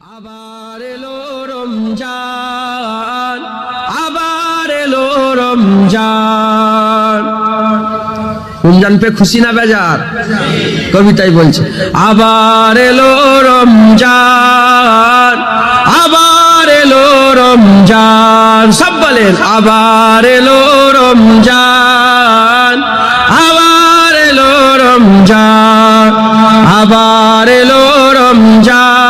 আবার এলো রমজান, আবার এলো রমজান। রমজান পে খুশি না বেজার? কবিতাই বলছে, আবার এলো রমজান, আবার এলো রমজান। সব বলেন, আবার এলো রমজান, আবার এলো রমজান, আবার এলো রমজান।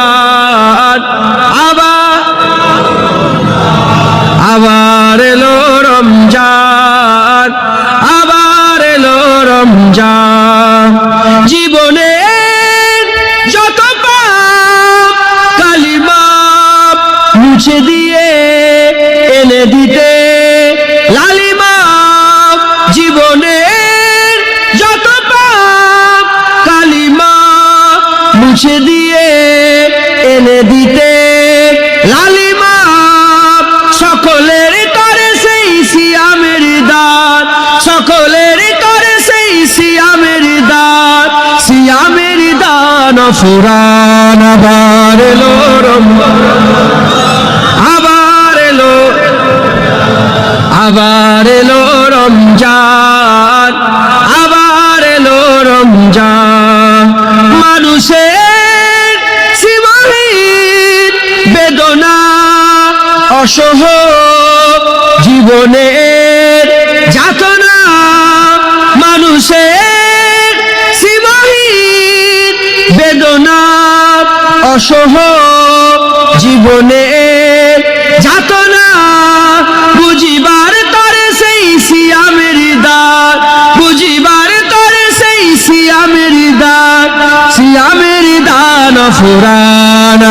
রমজান জীবনে যত পাপ কালিমা মুছে দিয়ে এনে দিতে। কালিমা মুছে দিয়ে ফুরান আবার এলো আবার এলো। আবার এলো রমজান। আবার এলো রমজান। মানুষের সীমাহীন বেদনা, অসহ বেদনা অসহ জীবনে যাতনা বুঝিবার তরে সেই সিয়ামের দাগ, বুঝিবার তরে সেই সিয়ামের দাগ, সিয়ামের দান ফুরান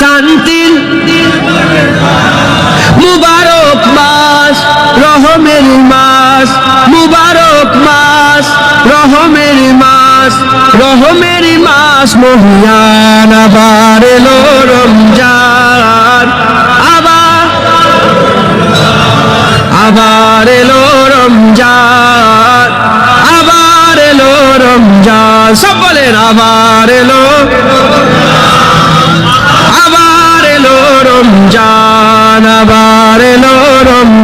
শান্তির মুবারক মাস, রহমের মাস, মুবারক মাস, রহমের মাস রহমের মাস, মহিয়ান আবার এলো রমজান। আবার আবার এলো রমজান। আবার এলো রমজান। সব বলেন, আবার এলো আবার এলো রমজান